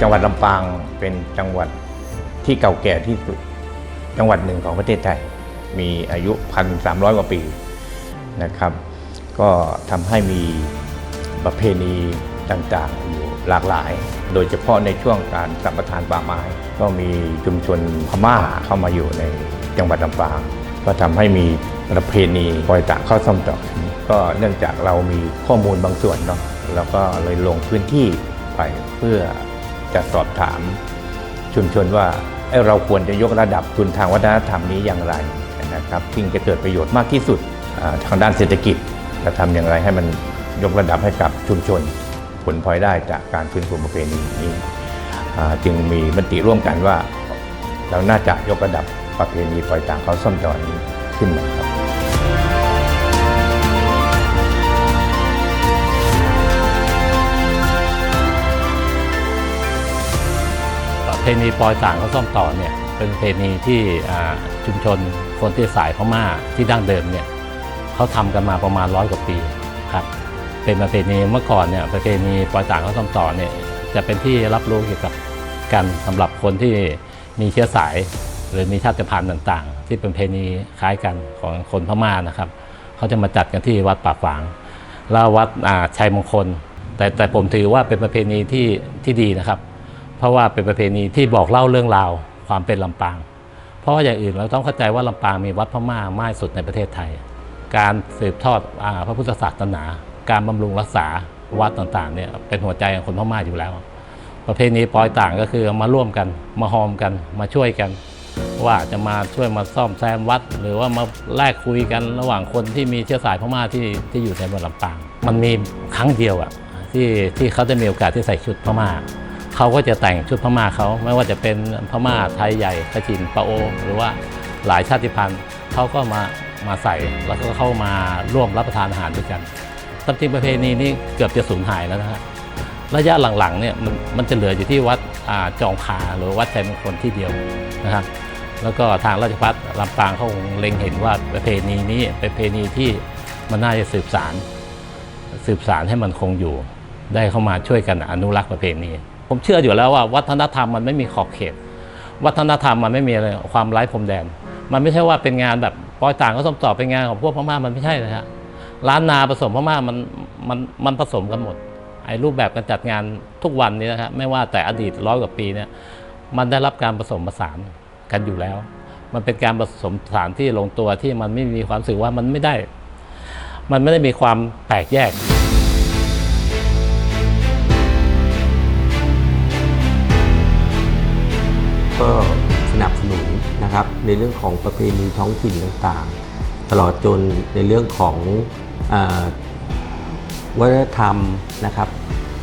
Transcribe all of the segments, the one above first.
จังหวัดลำปางเป็นจังหวัดที่เก่าแก่ที่สุดจังหวัดหนึ่งของประเทศไทย มีอายุ1,300กว่าปีนะครับ ก็ทำให้มีประเพณีต่างๆอยู่หลากหลาย โดยเฉพาะในช่วงการสัมปทานป่าไม้ ก็มีชุมชนพม่าเข้ามาอยู่ในจังหวัดลำปาง ก็ทำให้มีประเพณีปล่อยตากเข้าซ่อมต่อก็เนื่องจากเรามีข้อมูลบางส่วนเนาะเราก็เลยลงพื้นที่ไปเพื่อ จะสอบถามชุมชนว่าเเราควรจะยกระดับทุนทางวัฒนธรรมนี้อย่างไรนะครับซึ่งจะเกิดประโยชน์มากที่สุดทางด้านเศรษฐกิจจะทำอย่างไรให้มันยกระดับให้กับชุมชน ผลพลอยได้จากการฟื้นฟูประเพณีนี้จึงมีมติร่วมกันว่า เราน่าจะยกระดับประเพณีปล่อยต่างเขาส้มจอนี้ขึ้นมาครับ เพณีปลอยต่างเขาซ่อมต่อเนี่ยเป็นเพณีที่ชุมชนคนที่สายพม่าที่ดั้งเดิมเนี่ยเขาทำกันมาประมาณร้อยกว่าปีครับเป็นประเพณีเมื่อก่อนเนี่ยประเพณีปลอยต่างเขาซ่อมต่อเนี่ยจะเป็นที่รับรู้เกี่ยวกับกันสำหรับคนที่มีเชื้อสาย หรือมีชาติพันธุ์ต่างๆ ที่เป็นเพณีคล้ายกันของคนพม่านะครับเขาจะมาจัดกันที่วัดป่าฝางแล้ววัดชัยมงคล แต่แต่ผมถือว่าเป็นประเพณีที่ที่ดีนะครับ เพราะว่าเป็นประเพณีที่บอกเล่าเรื่องราวความเป็นลำปาง เพราะว่าอย่างอื่นเราต้องเข้าใจว่าลำปางมีวัดพม่ามากสุดในประเทศไทย การสืบทอดอพระพุทธศาสนา การบำรุงรักษาวัดต่างๆเนี่ยเป็นหัวใจของคนพม่าอยู่แล้ว ประเพณีปลอยต่างก็คือมาร่วมกันมาหอมกันมาช่วยกัน ว่าจะมาช่วยมาซ่อมแซมวัด หรือว่ามาแลกคุยกันระหว่างคนที่มีเชื้อสายพม่าที่ที่อยู่ในเมืองลำปาง มันมีครั้งเดียวอะที่ที่เขาได้มีโอกาสที่ใส่ชุดพม่า เขาก็จะแต่งชุดพม่าเขาไม่ว่าจะเป็นพม่าไทยใหญ่ขจินปะโอ หรือว่าหลายชาติพันธุ์เขาก็มามาใส่แล้วก็เข้ามาร่วมรับประทานอาหารด้วยกันตามจริงประเพณีนี้เกือบจะสูญหายแล้วนะฮะระยะหลังๆเนี่ยมันมันจะเหลืออยู่ที่วัดอ่าจองคาหรือวัดชัยมงคลที่เดียวนะครับแล้วก็ทางราชพัฒลำปางเขาคงเล็งเห็นว่าประเพณีนี้เป็นประเพณีที่มันน่าจะสืบสาร สืบสารให้มันคงอยู่ ได้เข้ามาช่วยกันอนุรักษ์ประเพณี ผมเชื่ออยู่แล้วว่า วัฒนธรรมมันไม่มีขอบเขต วัฒนธรรมมันไม่มีอะไรความไร้พรมแดน มันไม่ใช่ว่าเป็นงานแบบปอยต่างก็สมต่อเป็นงานของพวกพม่ามันไม่ใช่นะฮะล้านนาผสมพม่ามันมันมันผสมกันหมดไอ้รูปแบบการจัดงานทุกวันนี้นะฮะไม่ว่าแต่อดีตร้อยกว่าปีเนี่ยมันได้รับการผสมผสานกันอยู่แล้ว มันเป็นการผสมผสานที่ลงตัวที่มันไม่มีความรู้สึกว่ามันไม่ได้ มันไม่ได้มีความแตกแยก ก็สนับสนุนนะครับในเรื่องของประเพณีท้องถิ่นต่างๆ ตลอดจนในเรื่องของอวัฒนธรรมนะครับ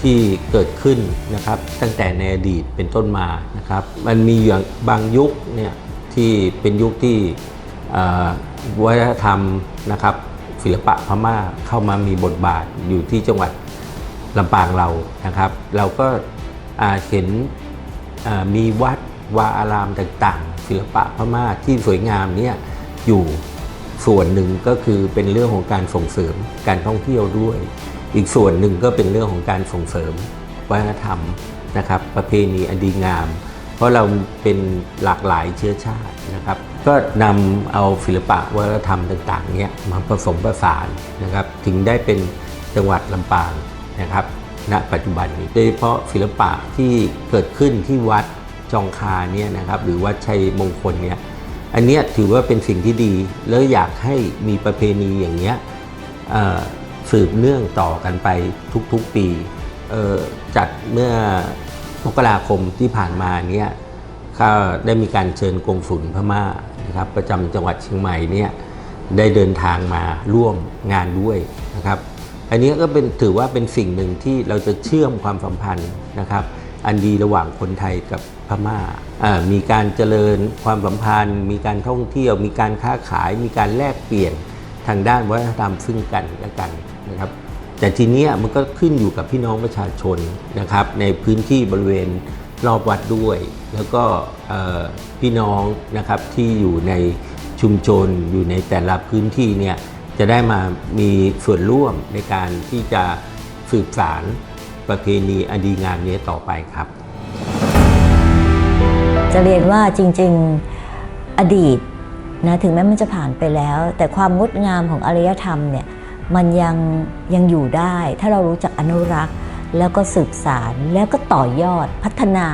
ที่เกิดขึ้นนะครับตั้งแต่ในอดีตเป็นต้นมานะครับ มันมีอย่างบางยุคเนี่ยที่เป็นยุคที่วัฒนธรรมนะครับศิลปะพม่าเข้ามามีบทบาทอยู่ที่จังหวัดลำปางเรานะครับ เราก็เห็นมีวัด วาอารามต่างๆ ศิลปะพม่าที่สวยงามเนี่ยอยู่ส่วนหนึ่งก็คือเป็นเรื่องของการส่งเสริมการท่องเที่ยวด้วย อีกส่วนหนึ่งก็เป็นเรื่องของการส่งเสริมวัฒนธรรมนะครับประเพณีอันดีงาม เพราะเราเป็นหลากหลายเชื้อชาตินะครับ ก็นำเอาศิลปะวัฒนธรรมต่างๆเนี่ยมาผสมผสานนะครับ ถึงได้เป็นจังหวัดลำปางนะครับณปัจจุบันนี้โดยเฉพาะศิลปะที่เกิดขึ้นที่วัด จองคาเนี่ยนะครับหรือวัดชัยมงคลเนี่ยอันเนี้ยถือว่าเป็นสิ่งที่ดี แล้วอยากให้มีประเพณีอย่างเนี้ยสืบเนื่องต่อกันไปทุกๆปีจัดเมื่อมกราคมที่ผ่านมาเนี่ยก็ได้มีการเชิญกงสุลพม่านะครับประจำจังหวัดเชียงใหม่เนี่ยได้เดินทางมาร่วมงานด้วยนะครับ อันนี้ก็เป็นถือว่าเป็นสิ่งหนึ่งที่เราจะเชื่อมความสัมพันธ์นะครับ อันดีระหว่างคนไทยกับพม่าอ่า มีการเจริญความสัมพันธ์ มีการท่องเที่ยว มีการค้าขาย มีการแลกเปลี่ยนทางด้านวัฒนธรรมซึ่งกันและกันนะครับ แต่ทีเนี้ยมันก็ขึ้นอยู่กับพี่น้องประชาชนนะครับ ในพื้นที่บริเวณรอบวัดด้วย แล้วก็พี่น้องนะครับที่อยู่ในชุมชนอยู่ในแต่ละพื้นที่เนี่ยจะได้มามีส่วนร่วมในการที่จะสืบสาร ประเพณีอันดีงามนี้ต่อไปครับ จะเรียนว่าจริง ๆอดีตนะถึงแม้มันจะผ่านไปแล้ว แต่ความงดงามของอารยธรรมเนี่ยมันยังยังอยู่ได้ ถ้าเรารู้จักอนุรักษ์ แล้วก็สืบสารแล้วก็ต่อยอดพัฒนา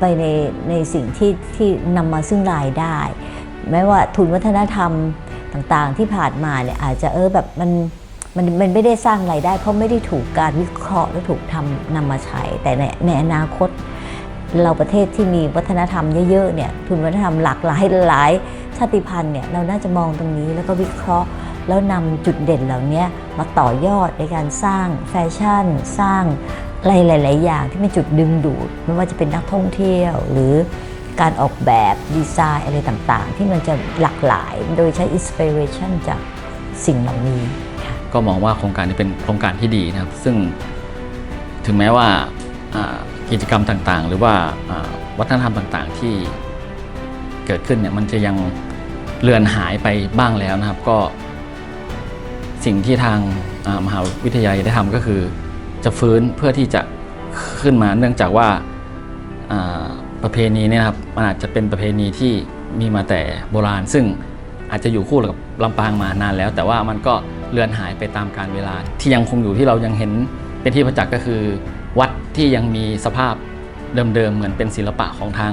ไปในในสิ่งที่ที่นำมาซึ่งรายได้ แม้ว่าทุนวัฒนธรรมต่างๆที่ผ่านมาเนี่ยอาจจะเออแบบมัน มันมันไม่ได้สร้างรายได้ เพราะไม่ได้ถูกการวิเคราะห์และถูกทำนำมาใช้ แต่ในในอนาคต เราประเทศที่มีวัฒนธรรมเยอะๆเนี่ยทุนวัฒนธรรมหลากหลายหลายชาติพันธุ์เนี่ยเราน่าจะมองตรงนี้แล้วก็วิเคราะห์ แล้วนำจุดเด่นเหล่านี้มาต่อยอดในการสร้างแฟชั่น สร้างอะไรหลาย ๆ อย่างที่เป็นจุดดึงดูดไม่ว่าจะเป็นนักท่องเที่ยวหรือการออกแบบดีไซน์อะไรต่าง ๆ ที่มันจะหลากหลายโดยใช้อินสปิเรชันจากสิ่งเหล่านี้ ก็มองว่าโครงการนี้เป็นโครงการที่ดีนะครับ ซึ่งถึงแม้ว่ากิจกรรมต่างๆ หรือว่าวัฒนธรรมต่างๆที่เกิดขึ้นเนี่ยมันจะยังเลือนหายไปบ้างแล้วนะครับ ก็สิ่งที่ทางมหาวิทยาลัยได้ทำก็คือ จะฟื้นเพื่อที่จะขึ้นมาเนื่องจากว่าประเพณีเนี่ยครับมันอาจจะเป็นประเพณีที่มีมาแต่โบราณ ซึ่งอาจจะอยู่คู่กับลำปางมานานแล้ว แต่ว่ามันก็ เลือนหายไปตามกาลเวลา ที่ยังคงอยู่ที่เรายังเห็นเป็นที่ประจักษ์ก็คือ วัดที่ยังมีสภาพเดิมๆเหมือนเป็นศิลปะของทาง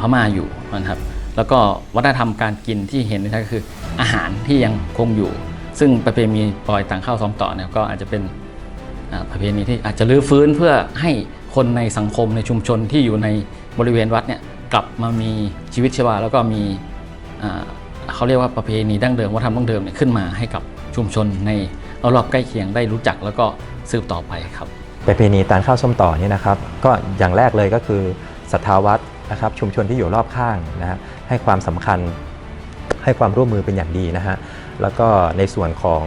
พม่าอยู่นะครับ แล้วก็วัฒนธรรมการกินที่เห็นได้ก็คืออาหารที่ยังคงอยู่ ซึ่งประเพณีปล่อยต่างข้าซ้อมต่อเนี่ยก็อาจจะเป็นประเพณีที่อาจจะรื้อฟื้นเพื่อให้คนในสังคมในชุมชนที่อยู่ในบริเวณวัดเนี่ยกลับมามีชีวิตชีวาแล้วก็มีเขาเรียกว่าประเพณีดั้งเดิมวัฒนธรรมดั้งเดิมเนี่ยขึ้นมาให้กับ ชุมชนในรอบใกล้เคียงได้รู้จักแล้วก็สืบต่อไปครับประเพณีตานข้าวส้มต่อนี่นะครับ ก็อย่างแรกเลยก็คือศรัทธาวัดนะครับชุมชนที่อยู่รอบข้างนะฮะให้ความสำคัญให้ความร่วมมือเป็นอย่างดีนะฮะแล้วก็ในส่วนของ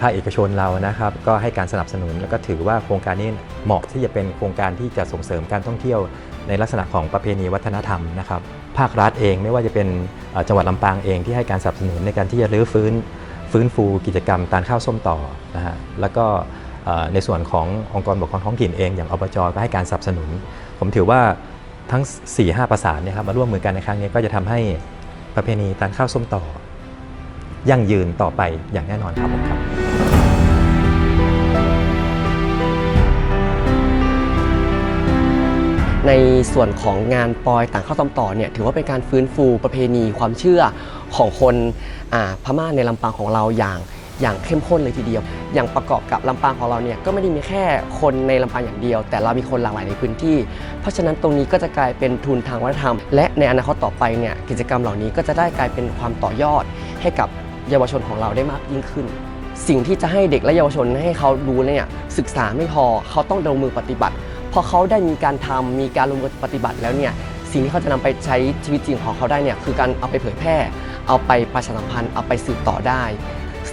ภาคเอกชนเรานะครับ ก็ให้การสนับสนุนแล้วก็ถือว่าโครงการนี้เหมาะที่จะเป็นโครงการที่จะส่งเสริมการท่องเที่ยว ในลักษณะของประเพณีวัฒนธรรมนะครับ ภาครัฐเองไม่ว่าจะเป็นจังหวัดลำปางเองที่ให้การสนับสนุนในการที่จะรื้อฟื้น ฟื้นฟูกิจกรรมตานข้าวส้มต่อนะฮะแล้วก็ในส่วนขององค์กรปกครองท้องถิ่นเองอย่างอบจก็ให้การสนับสนุน ผมถือว่าทั้ง 4-5 ประสานเนี่ยครับมาร่วมมือกันในครั้งนี้ก็จะทำให้ประเพณีตานข้าวส้มต่อ ยั่งยืนต่อไปอย่างแน่นอนครับผมครับในส่วนของงานปอยต่างข้าวต้มต่อเนี่ยถือว่าเป็นการฟื้นฟูประเพณีความเชื่อของคน พม่าในลำปางของเราอย่างอย่างเข้มข้นเลยทีเดียว อย่างประกอบกับลำปางของเราเนี่ยก็ไม่ได้มีแค่คนในลำปางอย่างเดียว แต่เรามีคนหลากหลายในพื้นที่ เพราะฉะนั้นตรงนี้ก็จะกลายเป็นทุนทางวัฒนธรรม และในอนาคตต่อไปเนี่ยกิจกรรมเหล่านี้ก็จะได้กลายเป็นความต่อยอด ให้กับเยาวชนของเราได้มากยิ่งขึ้น สิ่งที่จะให้เด็กและเยาวชนให้เขารู้เนี่ยศึกษาไม่พอเขาต้องลงมือปฏิบัติพอเขาได้มีการทำมีการลงมือปฏิบัติแล้วเนี่ย สิ่งที่เขาจะนำไปใช้ชีวิตจริงของเขาได้เนี่ยคือการเอาไปเผยแพร่ เอาไปประชาสัมพันธ์เอาไปสืบต่อได้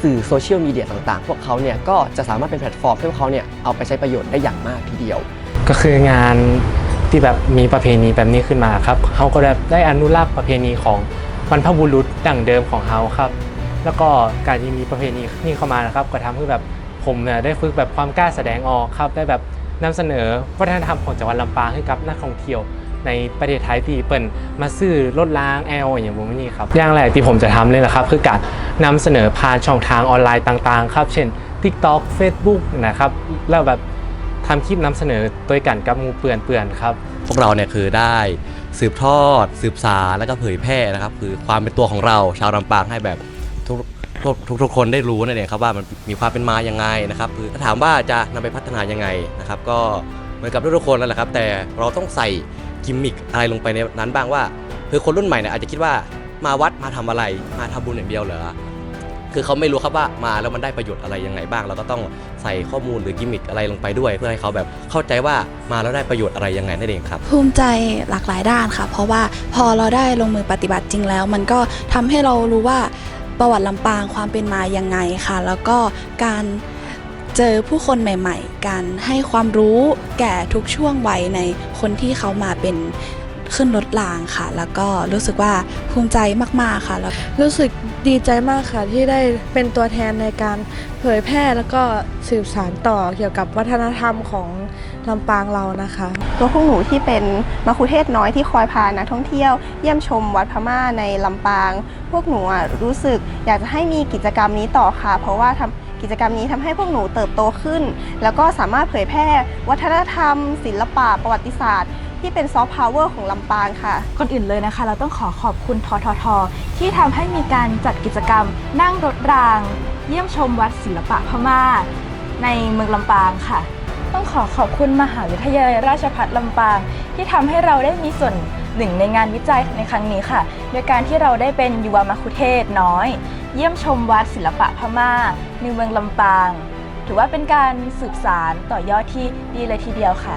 สื่อโซเชียลมีเดียต่างๆ พวกเขาเนี่ยก็จะสามารถเป็นแพลตฟอร์มให้พวกเขาเนี่ยเอาไปใช้ประโยชน์ได้อย่างมากทีเดียว ก็คืองานที่แบบมีประเพณีแบบนี้ขึ้นมาครับเขาก็แบบได้อนุรักษ์ประเพณีของบรรพบุรุษดั้งเดิมของเขาครับ แล้วก็การที่มีประเพณีนี้เข้ามานะครับ ก็ทำให้แบบผมเนี่ยได้ฝึกแบบความกล้าแสดงออกครับ ได้แบบนำเสนอวัฒนธรรมของจังหวัดลำปางให้กับนักท่องเที่ยว ในประเทศไทยที่เปิ่นมาซื้อรถล้างแอลอย่างผมนี่ครับอย่างแรกที่ผมจะทำเลยนะครับ คือการนำเสนอผ่านช่องทางออนไลน์ต่างๆ ครับ เช่น TikTok Facebook นะครับแล้วแบบทำคลิปนำเสนอตัวกันกับมูเปื่อนเปื่อนๆครับ พวกเราเนี่ยคือได้สืบทอด สืบสารแล้วก็เผยแพร่นะครับ คือความเป็นตัวของเราชาวลำปางให้แบบทุกทุกทุกทุกคนได้รู้นั่นเองครับว่ามันมีความเป็นมายังไงนะครับคือถ้าถามว่าจะนำไปพัฒนายังไงนะครับ ก็เหมือนกับทุกๆคนนั่นแหละครับ แต่เราต้องใส่ กิมมิคอะไรลงไปในนั้นบ้างว่าคือคนรุ่นใหม่เนี่ยอาจจะคิดว่ามาวัดมาทำอะไรมาทำบุญอย่างเดียวเหรอคือเขาไม่รู้ครับว่ามาแล้วมันได้ประโยชน์อะไรยังไงบ้าง เราก็ต้องใส่ข้อมูลหรือกิมมิคอะไรลงไปด้วย เพื่อให้เขาแบบเข้าใจว่ามาแล้วได้ประโยชน์อะไรยังไงนั่นเองครับ ภูมิใจหลากหลายด้านค่ะ เพราะว่าพอเราได้ลงมือปฏิบัติจริงแล้ว มันก็ทำให้เรารู้ว่าประวัติลำปางความเป็นมายังไงค่ะ แล้วก็การ เจอผู้คนใหม่ๆการให้ความรู้แก่ทุกช่วงวัยในคนที่เขามาเป็นขึ้นรถรางค่ะ แล้วก็รู้สึกว่าภูมิใจมากๆค่ะแล้วรู้สึกดีใจมากค่ะที่ได้เป็นตัวแทนในการเผยแพร่แล้วก็สืบสานต่อเกี่ยวกับวัฒนธรรมของลำปางเรานะคะตัวพวกหนูที่เป็นมัคคุเทศก์น้อยที่คอยพานักท่องเที่ยวเยี่ยมชมวัดพม่าในลำปาง พวกหนูอะรู้สึกอยากจะให้มีกิจกรรมนี้ต่อค่ะ เพราะว่าทำ กิจกรรมนี้ทำให้พวกหนูเติบโตขึ้น แล้วก็สามารถเผยแพร่ วัฒนธรรม ศิลปะประวัติศาสตร์ที่เป็นซอฟต์พาวเวอร์ของลำปางค่ะ ก่อนอื่นเลยนะคะ เราต้องขอขอบคุณททท ที่ทำให้มีการจัดกิจกรรม นั่งรถราง เยี่ยมชมวัดศิลปะพม่า ในเมืองลำปางค่ะ ต้องขอขอบคุณมหาวิทยาลัยราชภัฏลำปาง ที่ทำให้เราได้มีส่วนหนึ่งในงานวิจัยในครั้งนี้ค่ะ โดยการที่เราได้เป็นยุวมัคคุเทศก์น้อย เยี่ยมชมวัดศิลปะพม่า ในเมืองลำปาง ถือว่าเป็นการสืบสารต่อยอดที่ดีเลยทีเดียวค่ะ